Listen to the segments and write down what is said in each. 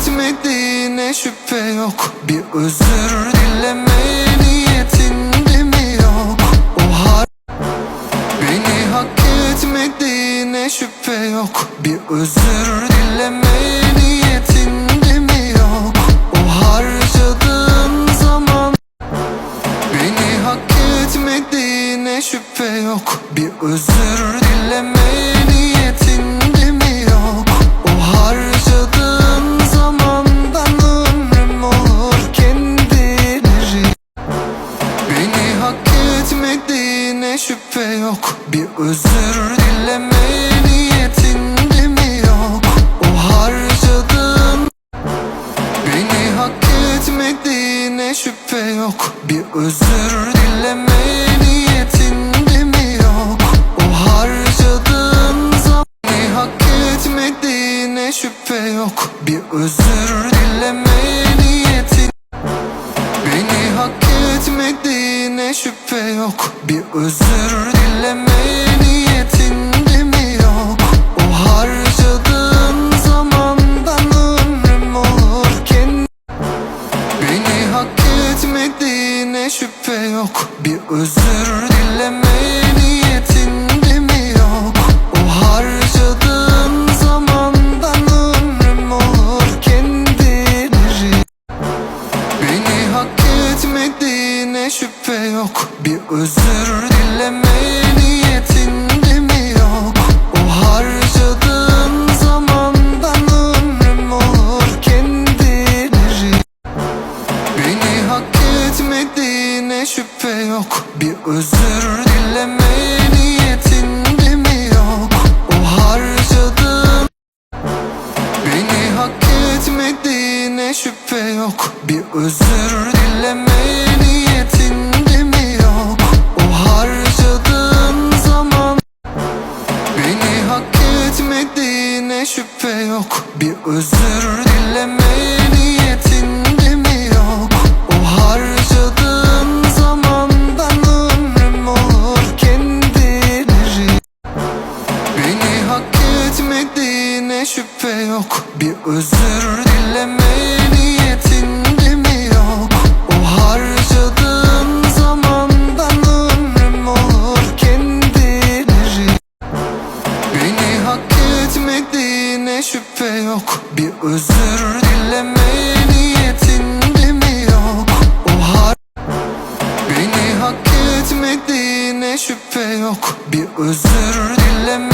etmediğine şüphe yok. Bir özür dileme niyetinde mi yok? O har Beni hak etmediğine şüphe yok. Bir özür etmediğine şüphe yok. Bir özür dileme niyetin. Beni hak etmediğine şüphe yok. Bir özür dileme niyetinde mi yok? O harcadığın zamandan ömrüm Beni hak etmediğine şüphe yok. Bir özür etmediğine şüphe yok. Bir özür dileme niyetinde mi yok? O harcadığın zaman Beni hak etmediğine şüphe yok. Bir özür Bir özür dileme niyetinde mi yok. O harcadığın zamandan ömrüm olur kendileri. Beni hak etmediğine şüphe yok. Bir özür dileme niyetinde mi yok. O har Beni hak etmediğine şüphe yok. Bir özür dileme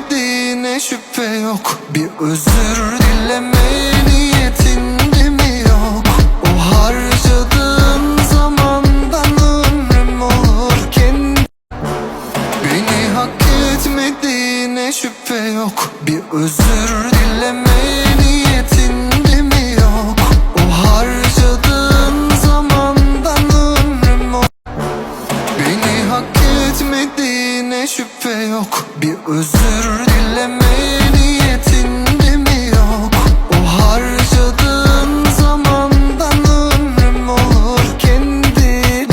etmediğine şüphe yok. Bir özür dileme niyetinde mi yok? O harcadığın zamandan ömrüm olur. Beni hak etmediğine şüphe yok. Bir özür yok. Bir özür dileme niyetinde mi yok? O harcadığın zamandan ömrüm olur kendileri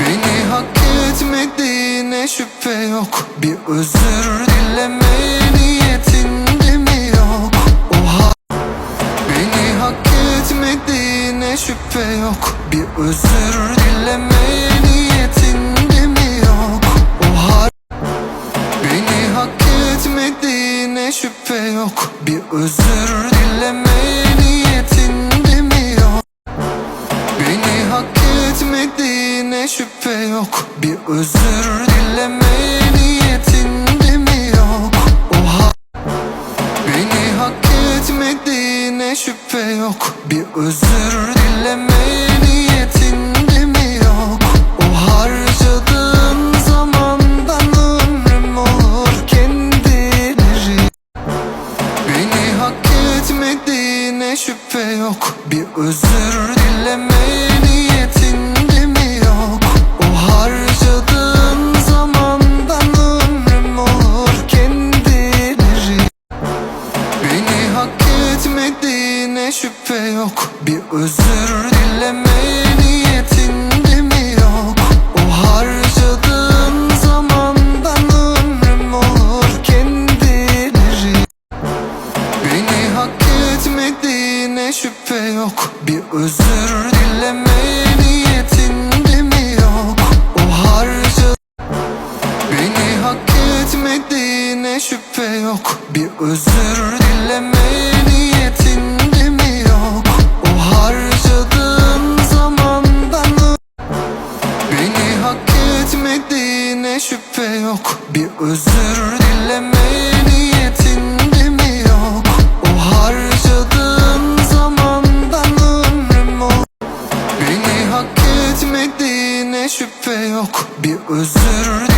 Beni hak etmediğine şüphe yok. Bir özür dileme niyetinde mi yok? O Beni hak etmediğine şüphe yok. Bir özür dileme niyetinde özür dileme niyetinde mi Beni hak etmediğine şüphe yok. Bir özür Özür dileme niyetinde mi yok O harcadığın zaman ben ömrüm olur kendileri. Beni hak etmediğine şüphe yok. Bir özür dileme niyetinde mi yok O harcadığın Beni hak etmediğine şüphe yok. Bir özür dileme niyetinde yok. Bir özür dileme niyetinde mi yok? O harcadığın zamandan ömrüm ol Beni hak etmediğine şüphe yok. Bir özür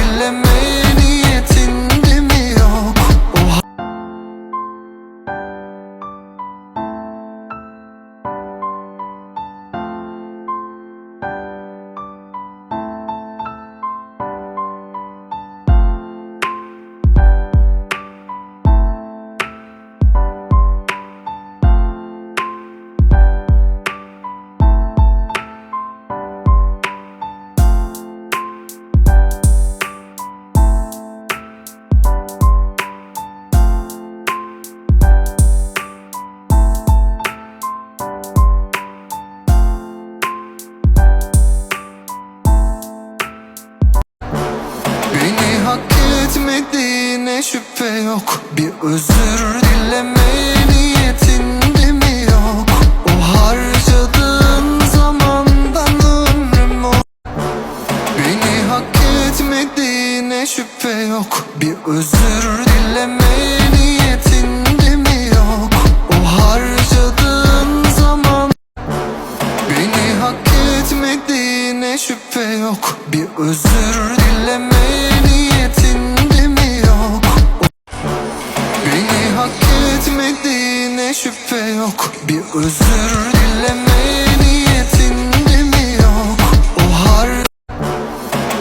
yok. Bir özür dileme niyetinde mi yok? O harcadığın zamandan ömrüm Beni hak etmediğine şüphe yok. Bir özür dileme yok. Bir özür dileme niyetinde mi yok? O har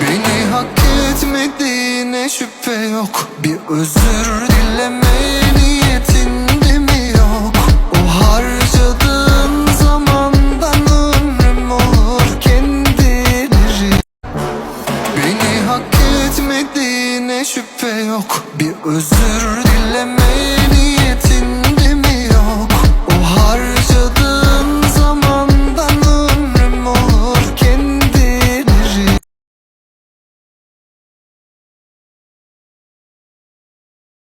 Beni hak etmediğine şüphe yok. Bir özür dileme niyetinde mi yok? O harcadığın zamandan ömrüm olur. Kendileri Beni hak etmediğine şüphe yok. Bir özür